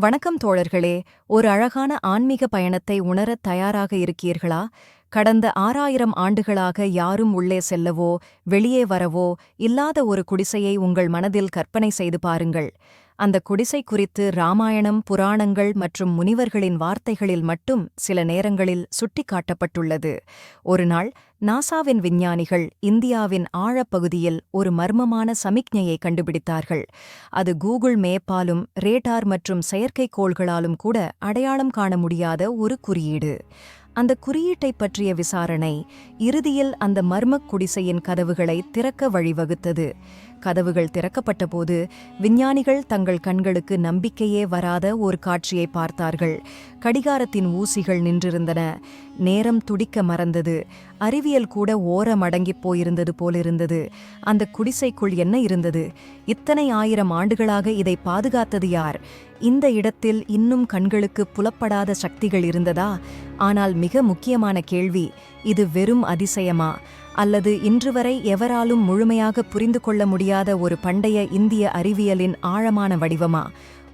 வணக்கம் தோழர்களே. ஒரு அழகான ஆன்மீக பயணத்தை உணரத் தயாராக இருக்கீர்களா கடந்த ஆறாயிரம் ஆண்டுகளாக யாரும் உள்ளே செல்லவோ வெளியே வரவோ இல்லாத ஒரு குடிசையை உங்கள் மனதில் கற்பனை செய்து பாருங்கள். அந்த குடிசை குறித்து ராமாயணம் புராணங்கள் மற்றும் முனிவர்களின் வார்த்தைகளில் மட்டும் சில நேரங்களில் சுட்டிக்காட்டப்பட்டுள்ளது. ஒருநாள் நாசாவின் விஞ்ஞானிகள் இந்தியாவின் ஆழப்பகுதியில் ஒரு மர்மமான சமிக்ஞையை கண்டுபிடித்தார்கள். அது கூகுள் மேப்பாலும் ரேடார் மற்றும் செயற்கைக்கோள்களாலும் கூட அடையாளம் காண முடியாத ஒரு குறியீடு. அந்த குறியீட்டைப் பற்றிய விசாரணை இறுதியில் அந்த மர்மக் குடிசையின் கதவுகளை திறக்க வழிவகுத்தது. கதவுகள் திறக்கப்பட்டபோது விஞ்ஞானிகள் தங்கள் கண்களுக்கு நம்பிக்கையே வராத ஒரு காட்சியை பார்த்தார்கள். கடிகாரத்தின் ஊசிகள் நின்றிருந்தன. நேரம் துடிக்க மறந்தது. அறிவியல் கூட ஓரமடங்கிப் போயிருந்தது போலிருந்தது. அந்த குடிசைக்குள் என்ன இருந்தது? இத்தனை ஆயிரம் ஆண்டுகளாக இதை பாதுகாத்தது யார்? இந்த இடத்தில் இன்னும் கண்களுக்கு புலப்படாத சக்திகள் இருந்ததா? ஆனால் மிக முக்கியமான கேள்வி இது வெறும் அதிசயமா? அல்லது இன்று வரை எவராலும் முழுமையாக புரிந்து கொள்ள முடியாத ஒரு பண்டைய இந்திய அறிவியலின் ஆழமான வடிவமா?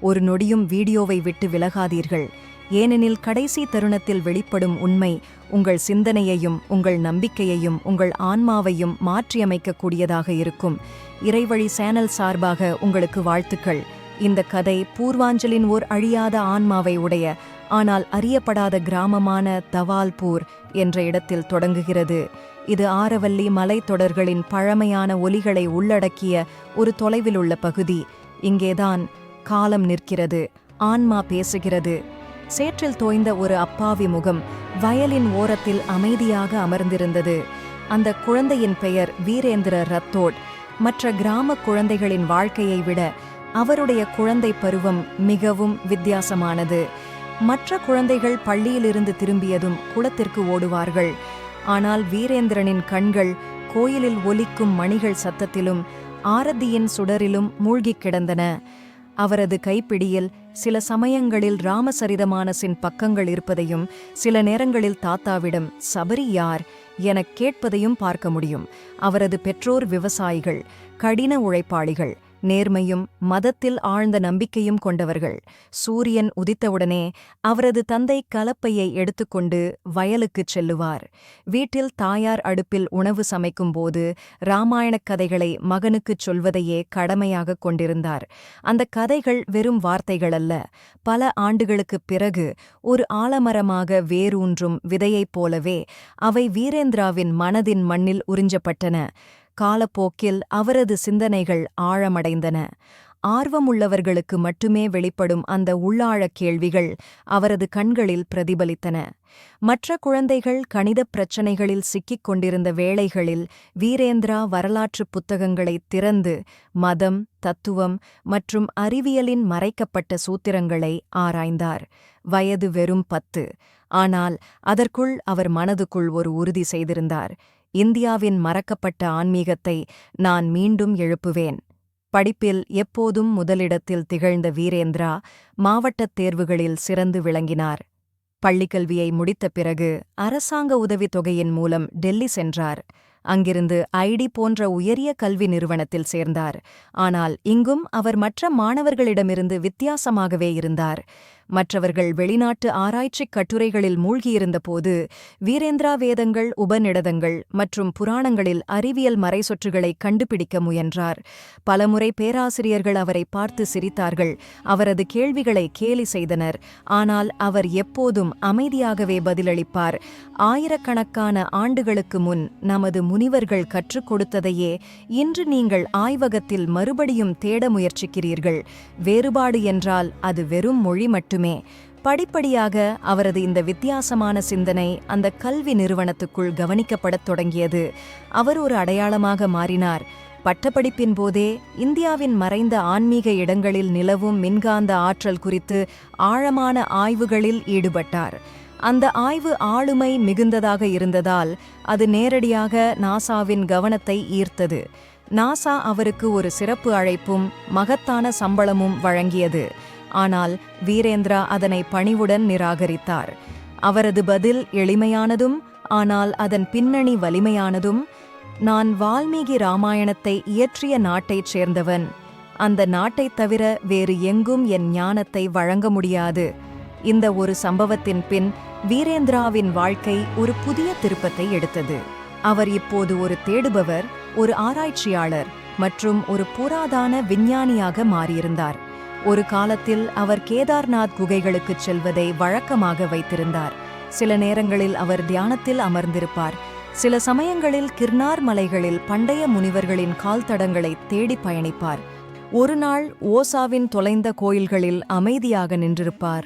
ஒரு நொடியும் வீடியோவை விட்டு விலகாதீர்கள். ஏனெனில் கடைசி தருணத்தில் வெளிப்படும் உண்மை உங்கள் சிந்தனையையும் உங்கள் நம்பிக்கையையும் உங்கள் ஆன்மாவையும் மாற்றியமைக்கக்கூடியதாக இருக்கும். இறைவழி சேனல் சார்பாக உங்களுக்கு வாழ்த்துக்கள். இந்த கதை பூர்வாஞ்சலின் ஓர் அழியாத ஆன்மாவை உடைய ஆனால் அறியப்படாத கிராமமான தவால்பூர் என்ற இடத்தில் தொடங்குகிறது. இது ஆரவல்லி மலைத்தொடர்களின் பழமையான ஒலிகளை உள்ளடக்கிய ஒரு தொலைவில் உள்ள பகுதி. இங்கேதான் காலம் நிற்கிறது ஆன்மா பேசுகிறது. சேற்றில் தோய்ந்த ஒரு அப்பாவி முகம் வயலின் ஓரத்தில் அமைதியாக அமர்ந்திருந்தது. அந்த குழந்தையின் பெயர் வீரேந்திர ரத்தோட். மற்ற கிராம குழந்தைகளின் வாழ்க்கையை விட அவருடைய குழந்தை பருவம் மிகவும் வித்தியாசமானது. மற்ற குழந்தைகள் பள்ளியிலிருந்து திரும்பியதும் குளத்திற்கு ஓடுவார்கள். ஆனால் வீரேந்திரனின் கண்கள் கோயிலில் ஒலிக்கும் மணிகள் சத்தத்திலும் ஆரத்தியின் சுடரிலும் மூழ்கிக் கிடந்தன. அவரது கைப்பிடியில் சில சமயங்களில் ராமசரிதமானசின் பக்கங்கள் இருப்பதையும் சில நேரங்களில் தாத்தாவிடம் சபரி யார் எனக் கேட்பதையும் பார்க்க முடியும். அவரது பெற்றோர் விவசாயிகள் கடின உழைப்பாளிகள். நேர்மையும் மதத்தில் ஆழ்ந்த நம்பிக்கையும் கொண்டவர்கள். சூரியன் உதித்தவுடனே அவரது தந்தை கலப்பையை எடுத்துக்கொண்டு வயலுக்குச் செல்லுவார். வீட்டில் தாயார் அடுப்பில் உணவு சமைக்கும்போது இராமாயணக் கதைகளை மகனுக்குச் சொல்வதையே கடமையாகக் கொண்டிருந்தார். அந்த கதைகள் வெறும் வார்த்தைகள் அல்ல பல ஆண்டுகளுக்குப் பிறகு ஒரு ஆலமரமாக வேரூன்றும் விதையைப் போலவே அவை வீரேந்திராவின் மனதின் மண்ணில் உறிஞ்சப்பட்டன. காலப்போக்கில் அவரது சிந்தனைகள் ஆழமடைந்தன. ஆர்வமுள்ளவர்களுக்கு மட்டுமே வெளிப்படும் அந்த உள்ளாழக் கேள்விகள் அவரது கண்களில் பிரதிபலித்தன. மற்ற குழந்தைகள் கணிதப் பிரச்சினைகளில் சிக்கிக் கொண்டிருந்த வேளைகளில் வீரேந்திரா வரலாற்றுப் புத்தகங்களைத் திறந்து மதம் தத்துவம் மற்றும் அறிவியலின் மறைக்கப்பட்ட சூத்திரங்களை ஆராய்ந்தார். வயது வெறும் பத்து. ஆனால் அதற்குள் அவர் மனதுக்குள் ஒரு உறுதி செய்திருந்தார். இந்தியாவின் மறக்கப்பட்ட ஆன்மீகத்தை நான் மீண்டும் எழுப்புவேன். படிப்பில் எப்போதும் முதலிடத்தில் திகழ்ந்த வீரேந்திரா மாவட்டத் தேர்வுகளில் சிறந்து விளங்கினார். பள்ளிக்கல்வியை முடித்த பிறகு அரசாங்க உதவித் தொகையின் மூலம் டெல்லி சென்றார். அங்கிருந்து ஐடி போன்ற உயரிய கல்வி நிறுவனத்தில் சேர்ந்தார். ஆனால் இங்கும் அவர் மற்ற மாணவர்களிடமிருந்து வித்தியாசமாகவே இருந்தார். மற்றவர்கள் வெளிநாட்டு ஆராய்ச்சிக் கட்டுரைகளில் மூழ்கியிருந்தபோது வீரேந்திரா வேதங்கள் உபநிடதங்கள் மற்றும் புராணங்களில் அறிவியல் மறைசொற்றுகளை கண்டுபிடிக்க முயன்றார். பலமுறை பேராசிரியர்கள் அவரை பார்த்து சிரித்தார்கள். அவரது கேள்விகளை கேலி செய்தனர். ஆனால் அவர் எப்போதும் அமைதியாகவே பதிலளிப்பார். ஆயிரக்கணக்கான ஆண்டுகளுக்கு முன் நமது முனிவர்கள் கற்றுக் கொடுத்ததையே இன்று நீங்கள் ஆய்வகத்தில் மறுபடியும் தேட முயற்சிக்கிறீர்கள். வேறுபாடு என்றால் அது வெறும் மொழி மட்டும். படிப்படியாக அவரது இந்த வித்தியாசமான சிந்தனை அந்த கல்வி நிறுவனத்துக்குள் கவனிக்கப்படத் தொடங்கியது. அவர் ஒரு அடையாளமாக மாறினார். பட்டப்படிப்பின் போதே இந்தியாவின் மறைந்த ஆன்மீக இடங்களில் நிலவும் மின்காந்த ஆற்றல் குறித்து ஆழமான ஆய்வுகளில் ஈடுபட்டார். அந்த ஆய்வு ஆளுமை மிகுந்ததாக இருந்ததால் அது நேரடியாக நாசாவின் கவனத்தை ஈர்த்தது. நாசா அவருக்கு ஒரு சிறப்பு அழைப்பும் மகத்தான சம்பளமும் வழங்கியது. ஆனால் வீரேந்திரா அதனை பணிவுடன் நிராகரித்தார். அவரது பதில் எளிமையானதும் ஆனால் அதன் பின்னணி வலிமையானதும் நான் வால்மீகி ராமாயணத்தை இயற்றிய நாட்டைச் சேர்ந்தவன். அந்த நாட்டைத் தவிர வேறு எங்கும் என் ஞானத்தை வழங்க முடியாது இந்த ஒரு சம்பவத்தின் பின் வீரேந்திராவின் வாழ்க்கை ஒரு புதிய திருப்பத்தை எடுத்தது. அவர் இப்போது ஒரு தேடுபவர் ஒரு ஆராய்ச்சியாளர் மற்றும் ஒரு புராதான விஞ்ஞானியாக மாறியிருந்தார். ஒரு காலத்தில் அவர் கேதார்நாத் குகைகளுக்கு செல்வதை வழக்கமாக வைத்திருந்தார். சில நேரங்களில் அவர் தியானத்தில் அமர்ந்திருப்பார். சில சமயங்களில் கிர்னார் மலைகளில் பண்டைய முனிவர்களின் கால் தடங்களை தேடி பயணிப்பார். ஒரு நாள் ஓசாவின் தொலைந்த கோயில்களில் அமைதியாக நின்றிருப்பார்.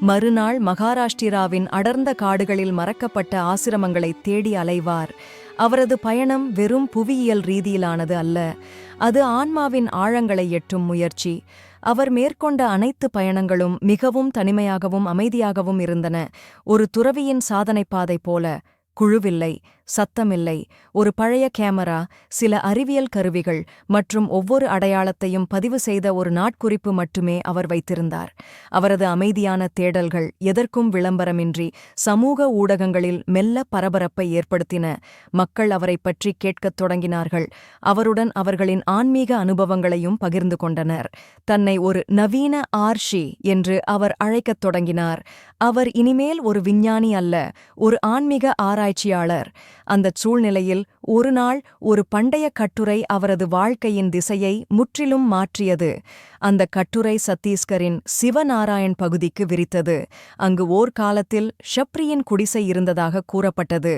மறுநாள் மகாராஷ்டிராவின் அடர்ந்த காடுகளில் மறக்கப்பட்ட ஆசிரமங்களை தேடி அலைவார். அவரது பயணம் வெறும் புவியியல் ரீதியிலானது அல்ல. அது ஆன்மாவின் ஆழங்களை எட்டும் முயற்சி. அவர் மேற்கொண்ட அனைத்து பயணங்களும் மிகவும் தனிமையாகவும் அமைதியாகவும் இருந்தன. ஒரு துறவியின் சாதனைப்பாதை போல குழுவில்லை. சத்தமில்லை. ஒரு பழைய கேமரா சில அறிவியல் கருவிகள் மற்றும் ஒவ்வொரு அடையாளத்தையும் பதிவு செய்த ஒரு நாட்குறிப்பு மட்டுமே அவர் வைத்திருந்தார். அவரது அமைதியான தேடல்கள் எதற்கும் விளம்பரமின்றி சமூக ஊடகங்களில் மெல்ல பரபரப்பை ஏற்படுத்தின. மக்கள் அவரைப் பற்றி கேட்கத் தொடங்கினார்கள். அவருடன் அவர்களின் ஆன்மீக அனுபவங்களையும் பகிர்ந்து கொண்டனர். தன்னை ஒரு நவீன ஆர்ஷி என்று அவர் அழைக்கத் தொடங்கினார். அவர் இனிமேல் ஒரு விஞ்ஞானி அல்ல ஒரு ஆன்மீக ஆராய்ச்சியாளர். அந்தச் சூழ்நிலையில் ஒருநாள் ஒரு பண்டைய கட்டுரை அவரது வாழ்க்கையின் திசையை முற்றிலும் மாற்றியது. அந்த கட்டுரை சத்தீஸ்கரின் சிவநாராயண் பகுதிக்கு விரித்தது. அங்கு ஓர் காலத்தில் ஷப்ரியின் குடிசை இருந்ததாக கூறப்பட்டது.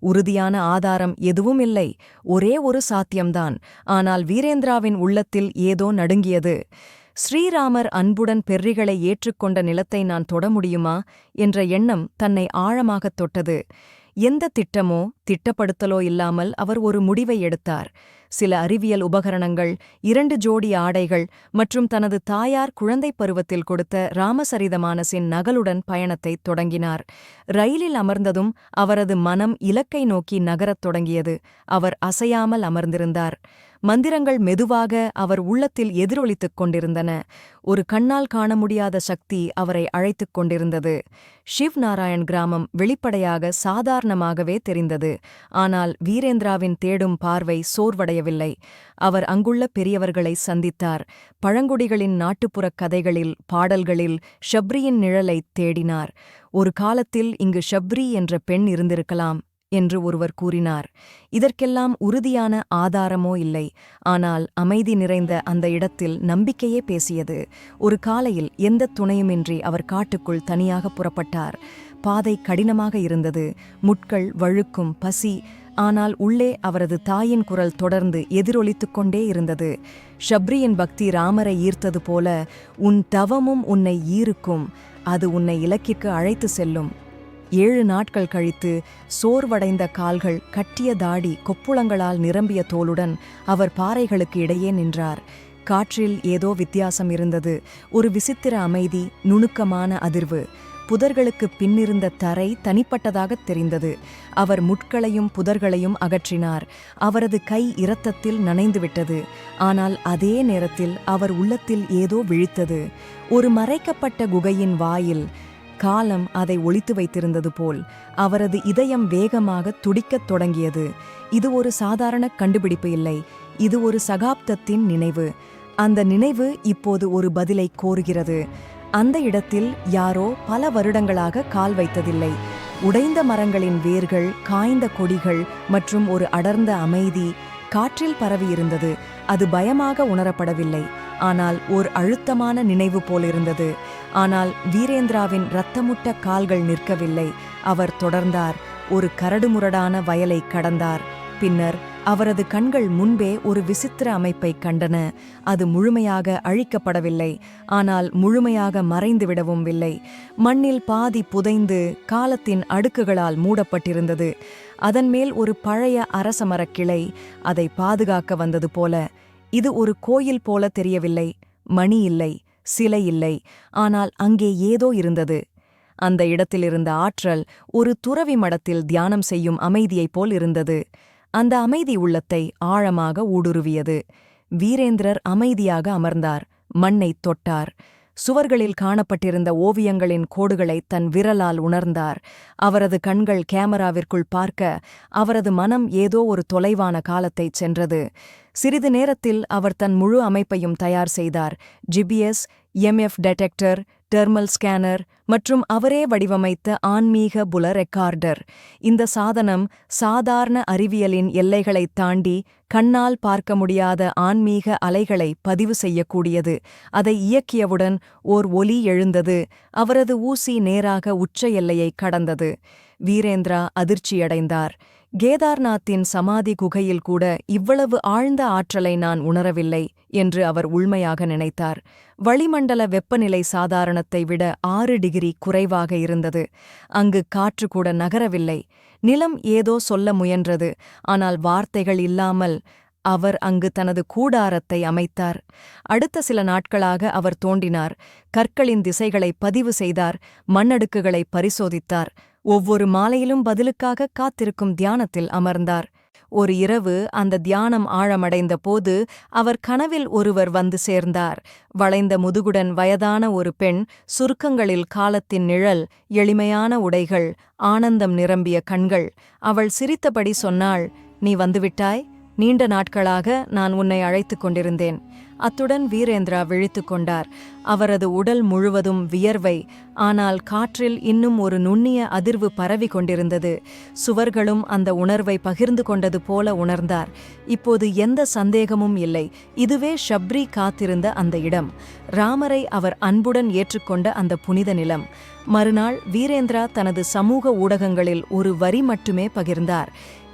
உறுதியான ஆதாரம் எதுவும் இல்லை. ஒரே ஒரு சாத்தியம்தான். ஆனால் வீரேந்திராவின் உள்ளத்தில் ஏதோ நடுங்கியது. ஸ்ரீராமர் அன்புடன் பெர்ரிகளை ஏற்றுக்கொண்ட நிலத்தை நான் தொட முடியுமா? என்ற எண்ணம் தன்னை ஆழமாகத் தொட்டது. எந்த திட்டமோ திட்டப்படுத்தலோ இல்லாமல் அவர் ஒரு முடிவை எடுத்தார். சில அறிவியல் உபகரணங்கள் இரண்டு ஜோடி ஆடைகள் மற்றும் தனது தாயார் குழந்தைப் பருவத்தில் கொடுத்த ராமசரிதமானசின் நகலுடன் பயணத்தை தொடங்கினார். ரயிலில் அமர்ந்ததும் அவரது மனம் இலக்கை நோக்கி நகரத் தொடங்கியது. அவர் அசையாமல் அமர்ந்திருந்தார். மந்திரங்கள் மெதுவாக அவர் உள்ளத்தில் எதிரொலித்துக் கொண்டிருந்தன. ஒரு கண்ணால் காண முடியாத சக்தி அவரை அழைத்துக் கொண்டிருந்தது. ஷிவ் நாராயண் கிராமம் வெளிப்படையாக சாதாரணமாகவே தெரிந்தது. ஆனால் வீரேந்திராவின் தேடும் பார்வை சோர்வடையவில்லை. அவர் அங்குள்ள பெரியவர்களை சந்தித்தார். பழங்குடிகளின் நாட்டுப்புறக் கதைகளில் பாடல்களில் ஷப்ரியின் நிழலைத் தேடினார். ஒரு காலத்தில் இங்கு ஷப்ரி என்ற பெண் இருந்திருக்கலாம். என்று ஒருவர் கூறினார். இதற்கெல்லாம் உறுதியான ஆதாரமோ இல்லை. ஆனால் அமைதி நிறைந்த அந்த இடத்தில் நம்பிக்கையே பேசியது. ஒரு காலையில் எந்த துணையுமின்றி அவர் காட்டுக்குள் தனியாக புறப்பட்டார். பாதை கடினமாக இருந்தது. முட்கள் வழுக்கும் பசி. ஆனால் உள்ளே அவரது தாயின் குரல் தொடர்ந்து எதிரொலித்து கொண்டே இருந்தது. ஷப்ரியின் பக்தி ராமரை ஈர்த்தது போல உன் தவமும் உன்னை ஈருக்கும். அது உன்னை இலக்கிற்கு அழைத்து செல்லும். ஏழு நாட்கள் கழித்து சோர்வடைந்த கால்கள் கட்டிய தாடி கொப்புளங்களால் நிரம்பிய தோளுடன் அவர் பாறைகளுக்கு இடையே நின்றார். காற்றில் ஏதோ வித்தியாசம் இருந்தது. ஒரு விசித்திர அமைதி நுணுக்கமான அதிர்வு. புதர்களுக்கு பின்னிருந்த தரை தனிப்பட்டதாகத் தெரிந்தது. அவர் முட்களையும் புதர்களையும் அகற்றினார். அவரது கை இரத்தத்தில் நனைந்துவிட்டது. ஆனால் அதே நேரத்தில் அவர் உள்ளத்தில் ஏதோ விழித்தது. ஒரு மறைக்கப்பட்ட குகையின் வாயில் காலம் அதை ஒழித்து வைத்திருந்தது போல் அவரது இதயம் வேகமாக துடிக்கத் தொடங்கியது. இது ஒரு சாதாரண கண்டுபிடிப்பு இல்லை. இது ஒரு சகாப்தத்தின் நினைவு. அந்த நினைவு இப்போது ஒரு பதிலை கோருகிறது. அந்த இடத்தில் யாரோ பல வருடங்களாக கால் வைத்ததில்லை. உடைந்த மரங்களின் வேர்கள் காய்ந்த கொடிகள் மற்றும் ஒரு அடர்ந்த அமைதி காற்றில் பரவியிருந்தது. அது பயமாக உணரப்படவில்லை. ஆனால் ஓர் அழுத்தமான நினைவு போலிருந்தது. ஆனால் வீரேந்திராவின் இரத்தமுட்ட கால்கள் நிற்கவில்லை. அவர் தொடர்ந்தார். ஒரு கரடுமுரடான வயலை கடந்தார். பின்னர் அவரது கண்கள் முன்பே ஒரு விசித்திர அமைப்பை கண்டன. அது முழுமையாக அழிக்கப்படவில்லை. ஆனால் முழுமையாக மறைந்துவிடவும் இல்லை. மண்ணில் பாதி புதைந்து காலத்தின் அடுக்குகளால் மூடப்பட்டிருந்தது. அதன் மேல் ஒரு பழைய அரசமரக் கிளை அதை பாதுகாக்க வந்தது போல இது ஒரு கோயில் போல தெரியவில்லை. மணி இல்லை சிலை இல்லை. ஆனால் அங்கே ஏதோ இருந்தது. அந்த இடத்திலிருந்த ஆற்றல் ஒரு துறவி மடத்தில் தியானம் செய்யும் அமைதியைப் போல் இருந்தது. அந்த அமைதி உள்ளத்தை ஆழமாக ஊடுருவியது. வீரேந்திரர் அமைதியாக அமர்ந்தார். மண்ணைத் தொட்டார். சுவர்களில் காணப்பட்டிருந்த ஓவியங்களின் கோடுகளை தன் விரலால் உணர்ந்தார். அவரது கண்கள் கேமராவிற்குள் பார்க்க அவரது மனம் ஏதோ ஒரு தொலைவான காலத்தைச் சென்றது. சிறிது நேரத்தில் அவர் தன் முழு அமைப்பையும் தயார் செய்தார். GPS MF detector thermal scanner மற்றும் அவரே வடிவமைத்த ஆன்மீக புல ரெக்கார்டர் இந்த சாதனம் சாதாரண அறிவியலின் எல்லைகளைத் தாண்டி கண்ணால் பார்க்க முடியாத ஆன்மீக அலைகளை பதிவு செய்யக்கூடியது. அதை இயக்கியவுடன் ஓர் ஒலி எழுந்தது. அவரது ஊசி நேராக உச்ச எல்லையை கடந்தது. வீரேந்திரா அதிர்ச்சியடைந்தார். கேதார்நாத்தின் சமாதி குகையில் கூட இவ்வளவு ஆழ்ந்த ஆற்றலை நான் உணரவில்லை என்று அவர் உள்மையாக நினைத்தார். வளிமண்டல வெப்பநிலை சாதாரணத்தை விட ஆறு டிகிரி குறைவாக இருந்தது. அங்கு காற்று கூட நகரவில்லை. நிலம் ஏதோ சொல்ல முயன்றது. ஆனால் வார்த்தைகள் இல்லாமல் அவர் அங்கு தனது கூடாரத்தை அமைத்தார். அடுத்த சில நாட்களாக அவர் தோண்டினார். கற்களின் திசைகளை பதிவு செய்தார். மண்ணடுக்குகளை பரிசோதித்தார். ஒவ்வொரு மாலையிலும் பதிலுக்காக காத்திருக்கும் தியானத்தில் அமர்ந்தார். ஒரு இரவு அந்த தியானம் ஆழமடைந்த போது அவர் கனவில் ஒருவர் வந்து சேர்ந்தார். வளைந்த முதுகுடன் வயதான ஒரு பெண் சுருக்கங்களில் காலத்தின் நிழல் எளிமையான உடைகள் ஆனந்தம் நிரம்பிய கண்கள். அவள் சிரித்தபடி சொன்னாள் நீ வந்துவிட்டாய்? நீண்ட நாட்களாக நான் உன்னை அழைத்துக் கொண்டிருந்தேன். அத்துடன் வீரேந்திரா விழித்து கொண்டார். அவரது உடல் முழுவதும் வியர்வை. ஆனால் காற்றில் இன்னும் ஒரு நுண்ணிய அதிர்வு பரவி கொண்டிருந்தது. சுவர்களும் அந்த உணர்வை பகிர்ந்து கொண்டது போல உணர்ந்தார். இப்போது எந்த சந்தேகமும் இல்லை. இதுவே ஷப்ரி காத்திருந்த அந்த இடம். ராமரை அவர் அன்புடன் ஏற்றுக்கொண்ட அந்த புனித நிலம். மறுநாள் வீரேந்திரா தனது சமூக ஊடகங்களில் ஒரு வரி மட்டுமே பகிர்ந்தார்.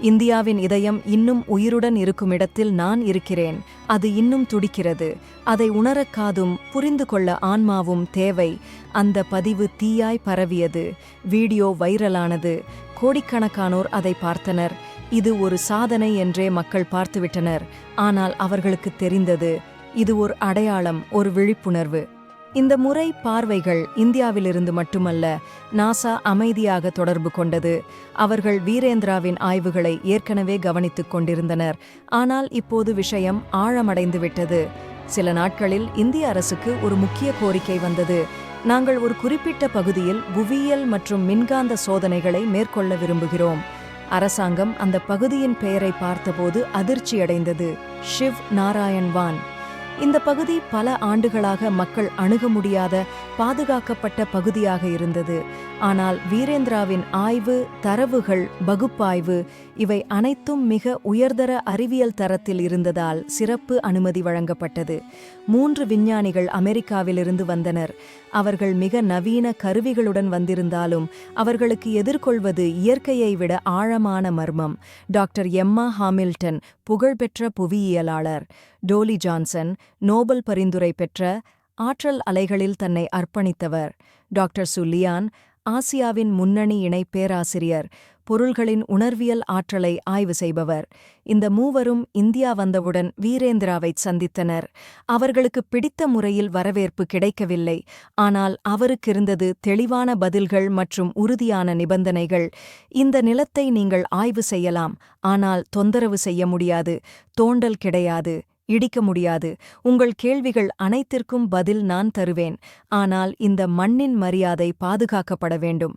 இந்தியாவின் இதயம் இன்னும் உயிருடன் இருக்கும் இடத்தில் நான் இருக்கிறேன். அது இன்னும் துடிக்கிறது. அதை உணரக்காதும் புரிந்து கொள்ள ஆன்மாவும் தேவை. அந்த பதிவு தீயாய் பரவியது. வீடியோ வைரலானது. கோடிக்கணக்கானோர் அதை பார்த்தனர். இது ஒரு சாதனை என்றே மக்கள் பார்த்துவிட்டனர். ஆனால் அவர்களுக்கு தெரிந்தது. இது ஒரு அடையாளம் ஒரு விழிப்புணர்வு. இந்த முறை பார்வைகள் இந்தியாவிலிருந்து மட்டுமல்ல நாசா அமைதியாக தொடர்பு கொண்டது. அவர்கள் வீரேந்திராவின் ஆய்வுகளை ஏற்கனவே கவனித்துக் கொண்டிருந்தனர். ஆனால் இப்போது விஷயம் ஆழமடைந்து விட்டது சில நாட்களில் இந்திய அரசுக்கு ஒரு முக்கிய கோரிக்கை வந்தது. நாங்கள் ஒரு குறிப்பிட்ட பகுதியில் புவியியல் மற்றும் மின்காந்த சோதனைகளை மேற்கொள்ள விரும்புகிறோம். அரசாங்கம் அந்த பகுதியின் பெயரை பார்த்தபோது அதிர்ச்சியடைந்தது. ஷிவ் நாராயண் வான். இந்த பகுதி பல ஆண்டுகளாக மக்கள் அணுக முடியாத பாதுகாக்கப்பட்ட பகுதியாக இருந்தது. ஆனால் வீரேந்திராவின் ஆய்வு தரவுகள் பகுப்பாய்வு இவை அனைத்தும் மிக உயர்தர அறிவியல் தரத்தில் இருந்ததால் சிறப்பு அனுமதி வழங்கப்பட்டது. மூன்று விஞ்ஞானிகள் அமெரிக்காவிலிருந்து வந்தனர். அவர்கள் மிக நவீன கருவிகளுடன் வந்திருந்தாலும் அவர்களுக்கு எதிர்கொள்வது இயற்கையை விட ஆழமான மர்மம். டாக்டர் எம்மா ஹாமில்டன் புகழ்பெற்ற புவியியலாளர். டோலி ஜான்சன் நோபல் பரிந்துரை பெற்ற ஆற்றல் அலைகளில் தன்னை அர்ப்பணித்தவர். டாக்டர் சுல்லியான் ஆசியாவின் முன்னணி இணை பேராசிரியர் பொருள்களின் உணர்வியல் ஆற்றலை ஆய்வு செய்பவர். இந்த மூவரும் இந்தியா வந்தவுடன் வீரேந்திராவைச் சந்தித்தனர். அவர்களுக்கு பிடித்த முறையில் வரவேற்பு கிடைக்கவில்லை. ஆனால் அவருக்கிருந்தது தெளிவான பதில்கள் மற்றும் உறுதியான நிபந்தனைகள். இந்த நிலத்தை நீங்கள் ஆய்வு செய்யலாம். ஆனால் தொந்தரவு செய்ய முடியாது. தோண்டல் கிடையாது. இடிக்க முடியாது. உங்கள் கேள்விகள் அனைத்திற்கும் பதில் நான் தருவேன். ஆனால் இந்த மண்ணின் மரியாதை பாதுகாக்கப்பட வேண்டும்.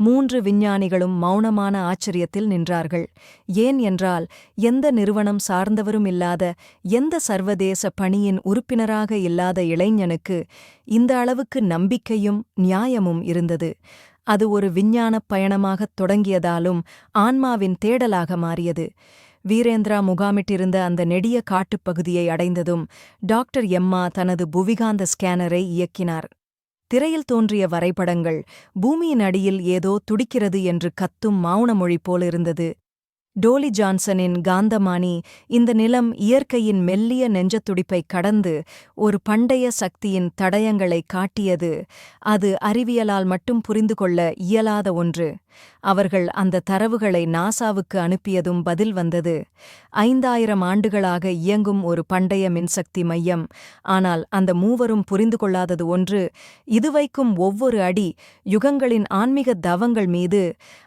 மூன்று விஞ்ஞானிகளும் மௌனமான ஆச்சரியத்தில் நின்றார்கள். ஏன் என்றால் எந்த நிறுவனம் சார்ந்தவரும் இல்லாத எந்த சர்வதேச பணியின் உறுப்பினராக இல்லாத இளைஞனுக்கு இந்த அளவுக்கு நம்பிக்கையும் நியாயமும் இருந்தது. அது ஒரு விஞ்ஞானப் பயணமாகத் தொடங்கியதாலும் ஆன்மாவின் தேடலாக மாறியது. வீரேந்திரா முகாமிட்டிருந்த அந்த நெடிய காட்டுப்பகுதியை அடைந்ததும் டாக்டர் எம்மா தனது புவிகாந்த ஸ்கேனரை இயக்கினார். திரையில் தோன்றிய வரைபடங்கள் பூமியின் அடியில் ஏதோ துடிக்கிறது என்று கத்தும் மௌனமொழி போலிருந்தது டோலி ஜான்சனின் காந்தமானி இந்த நிலம் இயற்கையின் மெல்லிய நெஞ்சத்துடிப்பை கடந்து ஒரு பண்டைய சக்தியின் தடயங்களை காட்டியது. அது அறிவியலால் மட்டும் புரிந்து கொள்ள இயலாத ஒன்று. அவர்கள் அந்த தரவுகளை நாசாவுக்கு அனுப்பியதும் பதில் வந்தது. ஐந்தாயிரம் ஆண்டுகளாக இயங்கும் ஒரு பண்டைய மின்சக்தி மையம். ஆனால் அந்த மூவரும் புரிந்து கொள்ளாதது ஒன்று. இதுவைக்கும் ஒவ்வொரு அடி யுகங்களின் ஆன்மீக தவங்கள் மீது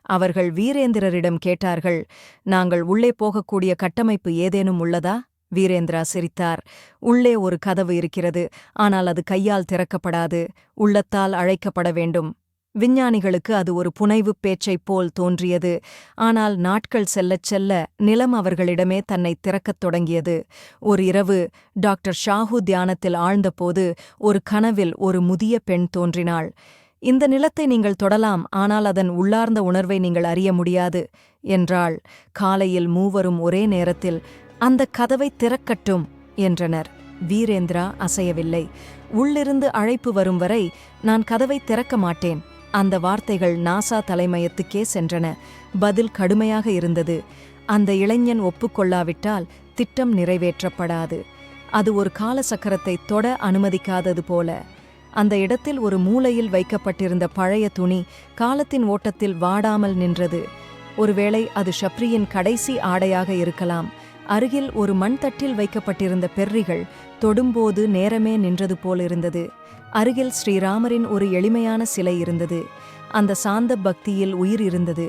அவர்கள் வீரேந்திரரிடம் கேட்டார்கள் நாங்கள் உள்ளே போகக்கூடிய கட்டமைப்பு ஏதேனும் உள்ளதா? வீரேந்திரா சிரித்தார் உள்ளே ஒரு கதவு இருக்கிறது ஆனால் அது கையால் திறக்கப்படாது உள்ளத்தால் அழைக்கப்பட வேண்டும். விஞ்ஞானிகளுக்கு அது ஒரு புனைவுப் பேச்சைப் போல் தோன்றியது ஆனால் நாட்கள் செல்லச் செல்ல நிலம் அவர்களிடமே தன்னை திறக்கத் தொடங்கியது. ஒரு இரவு டாக்டர் ஷாஹு தியானத்தில் ஆழ்ந்தபோது ஒரு கனவில் ஒரு முதிய பெண் தோன்றினாள். இந்த நிலத்தை நீங்கள் தொடலாம் ஆனால் அதன் உள்ளார்ந்த உணர்வை நீங்கள் அறிய முடியாது என்றாள். காலையில் மூவரும் ஒரே நேரத்தில் அந்த கதவை திறக்கட்டும் என்றனர். வீரேந்திரா அசையவில்லை. உள்ளிருந்து அழைப்பு வரும் வரை நான் கதவை திறக்க மாட்டேன். அந்த வார்த்தைகள் நாசா தலைமையத்துக்கே சென்றன. பதில் கடுமையாக இருந்தது. அந்த இளைஞன் ஒப்புக்கொள்ளாவிட்டால் திட்டம் நிறைவேற்றப்படாது. அது ஒரு கால சக்கரத்தை தொட அனுமதிக்காதது போல. அந்த இடத்தில் ஒரு மூலையில் வைக்கப்பட்டிருந்த பழைய துணி காலத்தின் ஓட்டத்தில் வாடாமல் நின்றது. ஒருவேளை அது ஷப்ரியின் கடைசி ஆடையாக இருக்கலாம். அருகில் ஒரு மண்தட்டில் வைக்கப்பட்டிருந்த பெர்ரிகள் தொடும்போது நேரமே நின்றது போலிருந்தது. அருகில் ஸ்ரீராமரின் ஒரு எளிமையான சிலை இருந்தது. அந்த சாந்த பக்தியில் உயிர் இருந்தது.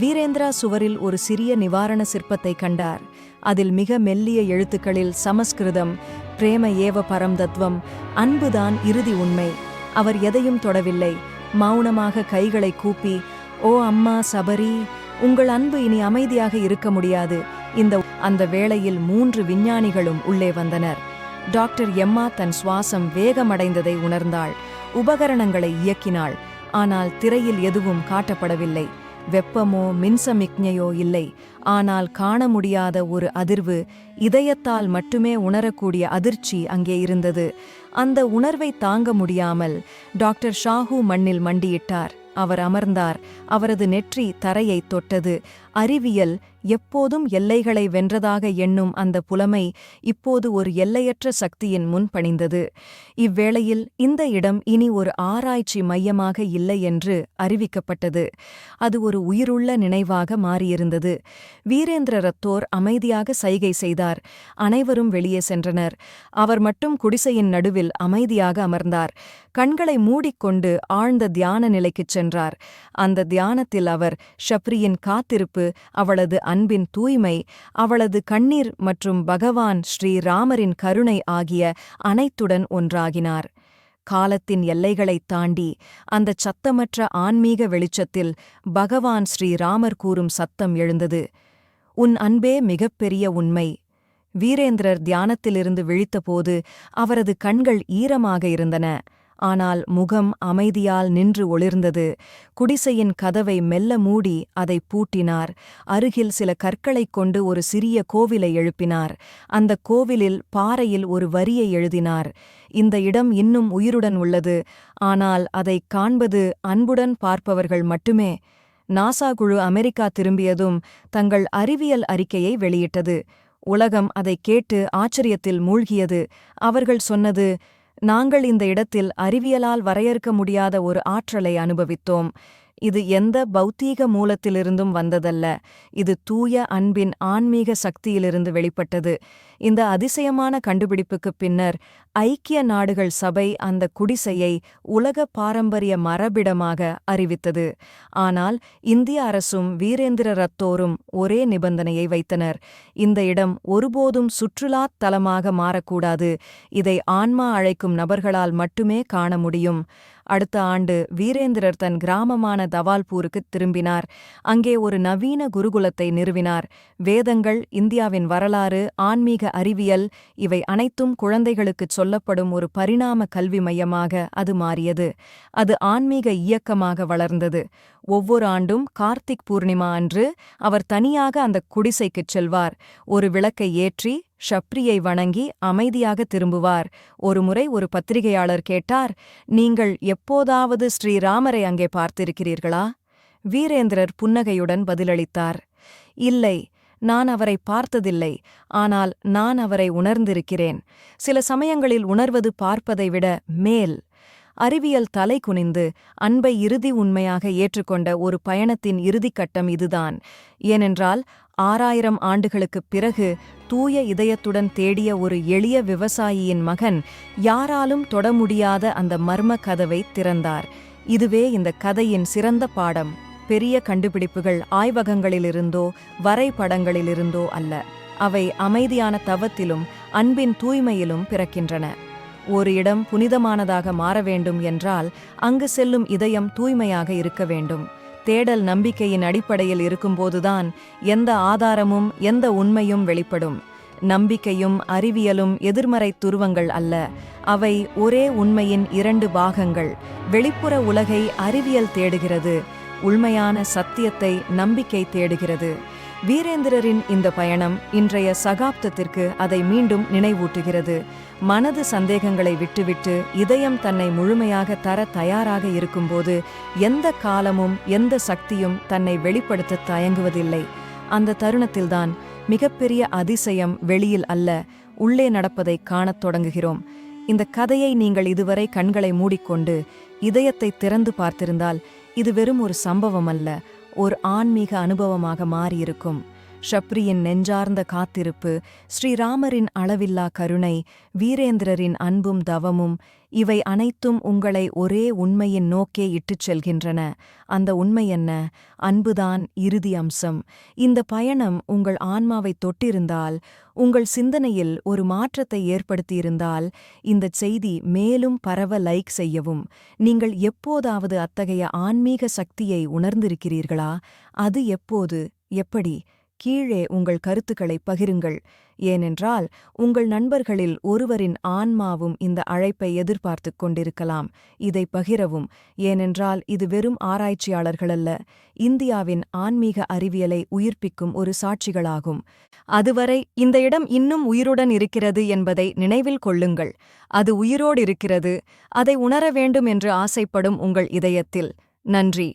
வீரேந்திரா சுவரில் ஒரு சிறிய நிவாரண சிற்பத்தை கண்டார். அதில் மிக மெல்லிய எழுத்துக்களில் சமஸ்கிருதம் பிரேம ஏவ பரம் தத்வம் அன்புதான் இறுதி உண்மை. அவர் எதையும் தொடவில்லை. மௌனமாக கைகளை கூப்பி ஓ அம்மா சபரி உங்கள் அன்பு இனி அமைதியாக இருக்க முடியாது. இந்த அந்த வேளையில் மூன்று விஞ்ஞானிகளும் உள்ளே வந்தனர். டாக்டர் எம்மா தன் சுவாசம் வேகமடைந்ததை உணர்ந்தாள். உபகரணங்களை இயக்கினாள். ஆனால் திரையில் எதுவும் காட்டப்படவில்லை. வெப்பமோ மின்சமிக்ஞையோ இல்லை. ஆனால் காண முடியாத ஒரு அதிர்வு இதயத்தால் மட்டுமே உணரக்கூடிய அதிர்ச்சி அங்கே இருந்தது. அந்த உணர்வை தாங்க முடியாமல் டாக்டர் ஷாஹூ மண்ணில் மண்டியிட்டார். அவர் அமர்ந்தார். அவரது நெற்றி தரையை தொட்டது. அறிவியல் எப்போதும் எல்லைகளை வென்றதாக எண்ணும் அந்த புலமை இப்போது ஒரு எல்லையற்ற சக்தியின் முன் பணிந்தது. இவ்வேளையில் இந்த இடம் இனி ஒரு ஆராய்ச்சி மையமாக இல்லை என்று அறிவிக்கப்பட்டது. அது ஒரு உயிருள்ள நினைவாக மாறியிருந்தது. வீரேந்திர ரத்தோர் அமைதியாக சைகை செய்தார். அனைவரும் வெளியே சென்றனர். அவர் மட்டும் குடிசையின் நடுவில் அமைதியாக அமர்ந்தார். கண்களை மூடிக்கொண்டு ஆழ்ந்த தியான நிலைக்குச் சென்றார். அந்த தியானத்தில் அவர் ஷப்ரியின் காத்திருப்பு அவளது அன்பின் தூய்மை அவளது கண்ணீர் மற்றும் பகவான் ஸ்ரீராமரின் கருணை ஆகிய அனைத்துடன் ஒன்றாகினார். காலத்தின் எல்லைகளைத் தாண்டி அந்தச் சத்தமற்ற ஆன்மீக வெளிச்சத்தில் பகவான் ஸ்ரீராமர் கூறும் சத்தம் எழுந்தது. உன் அன்பே மிகப்பெரிய உண்மை. வீரேந்திரர் தியானத்திலிருந்து விழித்தபோது அவரது கண்கள் ஈரமாக இருந்தன. ஆனால் முகம் அமைதியால் நின்று ஒளிர்ந்தது. குடிசையின் கதவை மெல்ல மூடி அதை பூட்டினார். அருகில் சில கற்களைக் கொண்டு ஒரு சிறிய கோவிலை எழுப்பினார். அந்த கோவிலில் பாறையில் ஒரு வரியை எழுதினார். இந்த இடம் இன்னும் உயிருடன் உள்ளது. ஆனால் அதைக் காண்பது அன்புடன் பார்ப்பவர்கள் மட்டுமே. நாசா குழு அமெரிக்கா திரும்பியதும் தங்கள் அறிவியல் அறிக்கையை வெளியிட்டது. உலகம் அதைக் கேட்டு ஆச்சரியத்தில் மூழ்கியது. அவர்கள் சொன்னது நாங்கள் இந்த இடத்தில் அறிவியலால் வரையறுக்க முடியாத ஒரு ஆற்றலை அனுபவித்தோம். இது எந்த பௌத்தீக மூலத்திலிருந்தும் வந்ததல்ல. இது தூய அன்பின் ஆன்மீக சக்தியிலிருந்து வெளிப்பட்டது. இந்த அதிசயமான கண்டுபிடிப்புக்கு பின்னர் ஐக்கிய நாடுகள் சபை அந்த குடிசையை உலக பாரம்பரிய மரபிடமாக அறிவித்தது. ஆனால் இந்திய அரசும் வீரேந்திர ரத்தோரும் ஒரே நிபந்தனையை வைத்தனர். இந்த இடம் ஒருபோதும் சுற்றுலாத் தலமாக மாறக்கூடாது. இதை ஆன்மா அழைக்கும் நபர்களால் மட்டுமே காண முடியும். அடுத்த ஆண்டு வீரேந்திரர் தன் கிராமமான தவால்பூருக்குத் திரும்பினார். அங்கே ஒரு நவீன குருகுலத்தை நிறுவினார். வேதங்கள் இந்தியாவின் வரலாறு ஆன்மீக அறிவியல் இவை அனைத்தும் குழந்தைகளுக்குச் சொல்லப்படும் ஒரு பரிணாம கல்வி மையமாக அது மாறியது. அது ஆன்மீக இயக்கமாக வளர்ந்தது. ஒவ்வொரு ஆண்டும் கார்த்திக் பூர்ணிமா அன்று அவர் தனியாக அந்த குடிசைக்குச் செல்வார். ஒரு விளக்கை ஏற்றி ஷப்ரியை வணங்கி அமைதியாக திரும்புவார். ஒருமுறை ஒரு பத்திரிகையாளர் கேட்டார் நீங்கள் எப்போதாவது ஸ்ரீராமரை அங்கே பார்த்திருக்கிறீர்களா? வீரேந்திரர் புன்னகையுடன் பதிலளித்தார் இல்லை நான் அவரை பார்த்ததில்லை ஆனால் நான் அவரை உணர்ந்திருக்கிறேன். சில சமயங்களில் உணர்வது பார்ப்பதை விட மேல். அறிவியல் தலை குனிந்து அன்பை இறுதி உண்மையாக ஏற்றுக்கொண்ட ஒரு பயணத்தின் இறுதிக்கட்டம் இதுதான். ஏனென்றால் ஆறாயிரம் ஆண்டுகளுக்குப் பிறகு தூய இதயத்துடன் தேடிய ஒரு எளிய விவசாயியின் மகன் யாராலும் தொட முடியாத அந்த மர்ம கதவை திறந்தார். இதுவே இந்த கதையின் சிறந்த பாடம். பெரிய கண்டுபிடிப்புகள் ஆய்வகங்களிலிருந்தோ வரைபடங்களிலிருந்தோ அல்ல. அவை அமைதியான தவத்திலும் அன்பின் தூய்மையிலும் பிறக்கின்றன. ஒரு இடம் புனிதமானதாக மாற வேண்டும் என்றால் அங்கு செல்லும் இதயம் தூய்மையாக இருக்க வேண்டும். தேடல் நம்பிக்கையின் அடிப்படையில் இருக்கும்போதுதான் எந்த ஆதாரமும் எந்த உண்மையும் வெளிப்படும். நம்பிக்கையும் அறிவியலும் எதிர்மறை துருவங்கள் அல்ல. அவை ஒரே உண்மையின் இரண்டு பாகங்கள். வெளிப்புற உலகை அறிவியல் தேடுகிறது. உண்மையான சத்தியத்தை நம்பிக்கை தேடுகிறது. வீரேந்திரரின் இந்த பயணம் இன்றைய சகாப்தத்திற்கு அதை மீண்டும் நினைவூட்டுகிறது. மனது சந்தேகங்களை விட்டுவிட்டு இதயம் தன்னை முழுமையாக தர தயாராக இருக்கும்போது எந்த காலமும் எந்த சக்தியும் தன்னை வெளிப்படுத்த தயங்குவதில்லை. அந்த தருணத்தில்தான் மிகப்பெரிய அதிசயம் வெளியில் அல்ல உள்ளே நடப்பதை காணத் தொடங்குகிறோம். இந்த கதையை நீங்கள் இதுவரை கண்களை மூடிக்கொண்டு இதயத்தை திறந்து பார்த்திருந்தால் இது வெறும் ஒரு சம்பவம் அல்ல ஒரு ஆன்மீக அனுபவமாக மாறியிருக்கும். ஷப்ரியின் நெஞ்சார்ந்த காத்திருப்பு ஸ்ரீராமரின் அளவில்லா கருணை வீரேந்திரரின் அன்பும் தவமும் இவை அனைத்தும் உங்களை ஒரே உண்மையின் நோக்கே இட்டுச் செல்கின்றன. அந்த உண்மையென்ன அன்புதான் இறுதி அம்சம். இந்த பயணம் உங்கள் ஆன்மாவை தொட்டிருந்தால் உங்கள் சிந்தனையில் ஒரு மாற்றத்தை ஏற்படுத்தியிருந்தால் இந்தச் செய்தி மேலும் பரவ லைக் செய்யவும். நீங்கள் எப்போதாவது அத்தகைய ஆன்மீக சக்தியை உணர்ந்திருக்கிறீர்களா? அது எப்போது? எப்படி? கீழே உங்கள் கருத்துக்களை பகிருங்கள். ஏனென்றால் உங்கள் நண்பர்களில் ஒருவரின் ஆன்மாவும் இந்த அழைப்பை எதிர்பார்த்துக் கொண்டிருக்கலாம். இதை பகிரவும். ஏனென்றால் இது வெறும் ஆராய்ச்சியாளர்களல்ல. இந்தியாவின் ஆன்மீக அறிவியலை உயிர்ப்பிக்கும் ஒரு சாட்சிகளாகும். அதுவரை இந்த இடம் இன்னும் உயிருடன் இருக்கிறது என்பதை நினைவில் கொள்ளுங்கள். அது உயிரோடு இருக்கிறது. அதை உணர வேண்டும் என்று ஆசைப்படும் உங்கள் இதயத்தில். நன்றி.